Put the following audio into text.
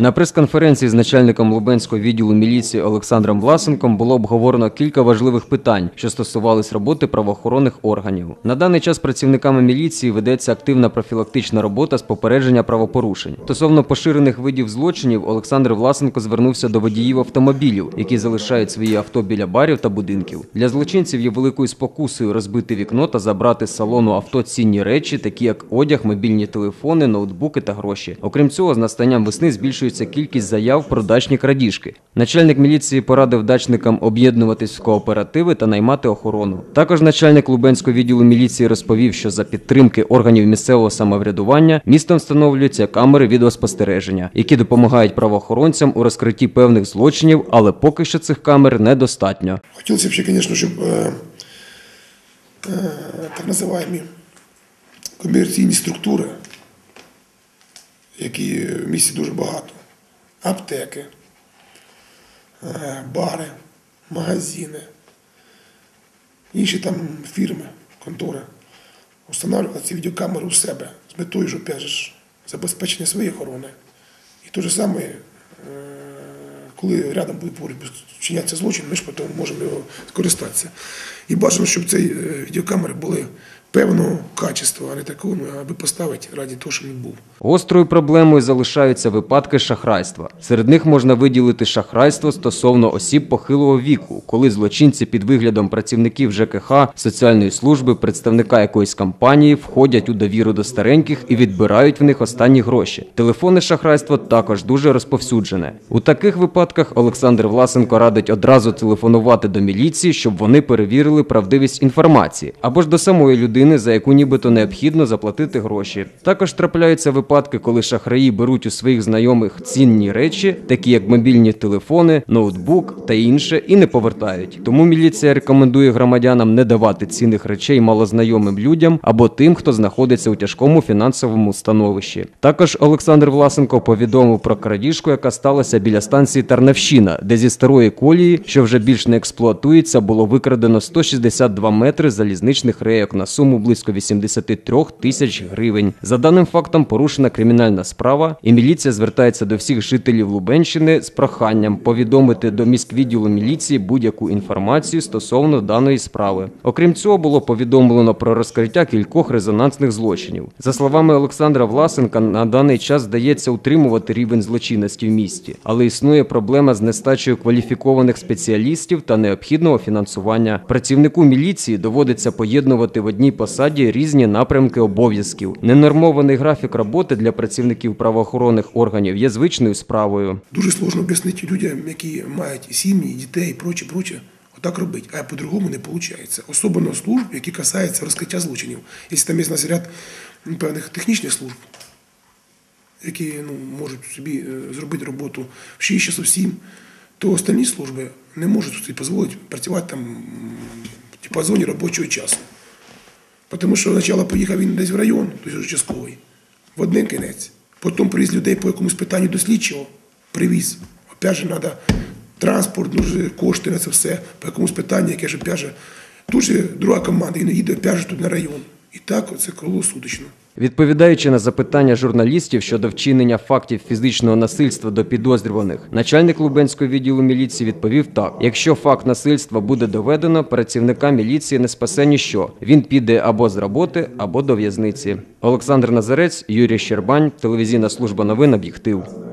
На прес-конференції з начальником Лубенського відділу міліції Олександром Власенком було обговорено кілька важливих питань, що стосувались роботи правоохоронних органів. На даний час працівниками міліції ведеться активна профілактична робота з попередження правопорушень. Стосовно поширених видів злочинів, Олександр Власенко звернувся до водіїв автомобілів, які залишають свої авто біля барів та будинків. Для злочинців є великою спокусою розбити вікно та забрати з салону авто цінні речі, такі як одяг, мобільні телефони, ноутбуки та гроші. Окрім цього, з настанням весни збільшується кількість заяв про дачні крадіжки. Начальник міліції порадив дачникам об'єднуватись в кооперативи та наймати охорону. Також начальник Лубенського відділу міліції розповів, що за підтримки органів місцевого самоврядування містом встановлюються камери відеоспостереження, які допомагають правоохоронцям у розкритті певних злочинів, але поки що цих камер недостатньо. Хотілося б ще, звісно, щоб е, е, так називаємо комерційні структури, які в місті дуже багато, аптеки, е, бари, магазини, інші там фірми, контори, встановлювати ці відеокамери у себе з метою, опять ж, забезпечення своєї охорони. І те ж саме, е, коли рядом буде поруч вчинятися злочин, ми ж потім можемо його скористатися. І бажано, щоб ці е, відеокамери були певного качества, а не такого, ну, аби поставити раді того, щоб він був. Гострою проблемою залишаються випадки шахрайства. Серед них можна виділити шахрайство стосовно осіб похилого віку, коли злочинці під виглядом працівників ЖКХ, соціальної служби, представника якоїсь компанії входять у довіру до стареньких і відбирають в них останні гроші. Телефонне шахрайство також дуже розповсюджене. У таких випадках Олександр Власенко радить одразу телефонувати до міліції, щоб вони перевірили правдивість інформації, або ж до самої людини, за яку нібито необхідно заплатити гроші. Також трапляються випадки, коли шахраї беруть у своїх знайомих цінні речі, такі як мобільні телефони, ноутбук та інше, і не повертають. Тому міліція рекомендує громадянам не давати цінних речей малознайомим людям або тим, хто знаходиться у тяжкому фінансовому становищі. Також Олександр Власенко повідомив про крадіжку, яка сталася біля станції Тарнавщина, де зі старої колії, що вже більш не експлуатується, було викрадено 162 метри залізничних рейок на суму близько 83 тисяч гривень. За даним фактом порушена кримінальна справа, і міліція звертається до всіх жителів Лубенщини з проханням повідомити до міськвідділу міліції будь-яку інформацію стосовно даної справи. Окрім цього, було повідомлено про розкриття кількох резонансних злочинів. За словами Олександра Власенка, на даний час здається утримувати рівень злочинності в місті, але існує проблема з нестачею кваліфікованих спеціалістів та необхідного фінансування. Працівнику міліції доводиться поєднувати в одній посаді різні напрямки обов'язків. Ненормований графік роботи для працівників правоохоронних органів є звичною справою. Дуже сложно об'яснити людям, які мають сім'ї, дітей і проче, проче, отак робити, а по-другому не виходить. Особливо служб, які касаються розкриття злочинів. Якщо там є нас ряд певних технічних служб, які ну, можуть собі е, зробити роботу в 6 часов 7, то остальні служби не можуть собі дозволити працювати там м, в діапазоні робочого часу. Тому що спочатку поїхав він десь в район, тобто участковий, в один кінець. Потім привіз людей по якомусь питанню до слідчого, привіз. Опять же, треба транспорт, дуже кошти на це все, по якомусь питанню, яке ж опять же, тут же друга команда, він їде опять же тут на район. І так оце круглосуточно. Відповідаючи на запитання журналістів щодо вчинення фактів фізичного насильства до підозрюваних, начальник Лубенського відділу міліції відповів так: якщо факт насильства буде доведено, працівника міліції не спасе ніщо. Він піде або з роботи, або до в'язниці. Олександр Назарець, Юрій Щербань, телевізійна служба новин «Об'єктив».